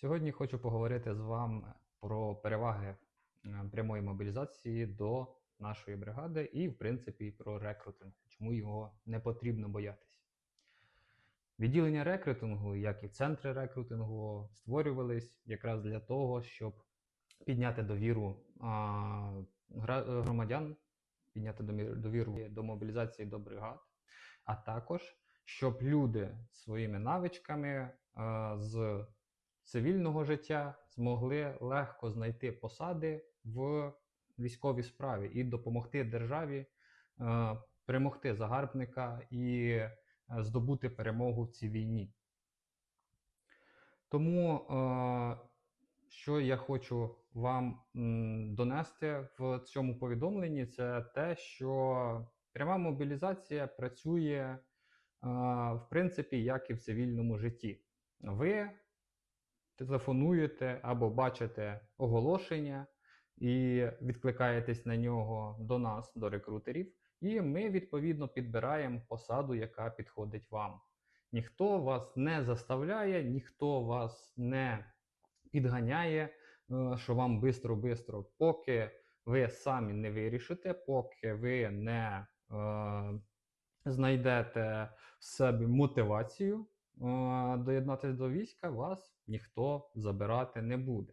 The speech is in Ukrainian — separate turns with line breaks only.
Сьогодні хочу поговорити з вами про переваги е, прямої мобілізації до нашої бригади і, в принципі, про рекрутинг, чому його не потрібно боятися. Відділення рекрутингу, як і центри рекрутингу, створювались якраз для того, щоб підняти довіру а, громадян, підняти довіру до мобілізації до бригад, а також щоб люди своїми навичками а, з цивільного життя змогли легко знайти посади в військовій справі і допомогти державі е, перемогти загарбника і е, здобути перемогу в цій війні. Тому, е, що я хочу вам донести в цьому повідомленні, це те, що пряма мобілізація працює, е, в принципі, як і в цивільному житті. Ви телефонуєте або бачите оголошення і відкликаєтесь на нього до нас, до рекрутерів, і ми відповідно підбираємо посаду, яка підходить вам. Ніхто вас не заставляє, ніхто вас не підганяє, е, що вам бистро-бистро, поки ви самі не вирішите, поки ви не е, знайдете в себе мотивацію доєднатися до війська, вас ніхто забирати не буде.